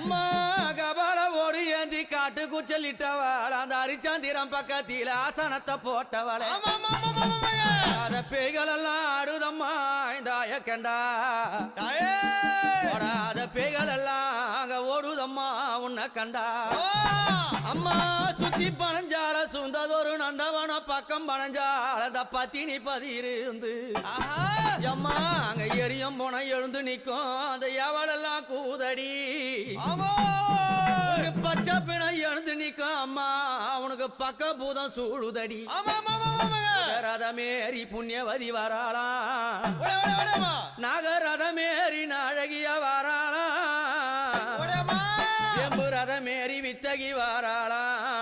அம்மா கபால ஓடு ஏந்தி காட்டு குச்சலிட்டவள் அந்த அரிச்சந்திரம் பக்கத்தில ஆசனத்தை போட்டவளே. அத பேய்கள் எல்லாம் ஆடுதம்மா இந்த அயக்கண்டா ஓடாத பேய்கள் எல்லாம் அங்க ஓடுதம்மா உன்னை கண்டா அம்மா சுத்தி பனஞ்சால சுந்ததொரு நந்தவன பக்கம் பனஞ்சால அந்த பத்தினி பதியிருந்து அம்மா அங்க எரியும் போன எழுந்து நிக்கும் அந்த எவளெல்லாம் கூதடி? பச்சை பிணை எழுந்து நிக்கும் அம்மா. அவனுக்கு பக்க பூதம் சூழுதடி. ரதமேறி புண்ணியவதி ஓட ஓடமா நாகரதமேறி நாழகிய ஓடமா எம்பு ரதமேறி வித்தகி வராளாம்.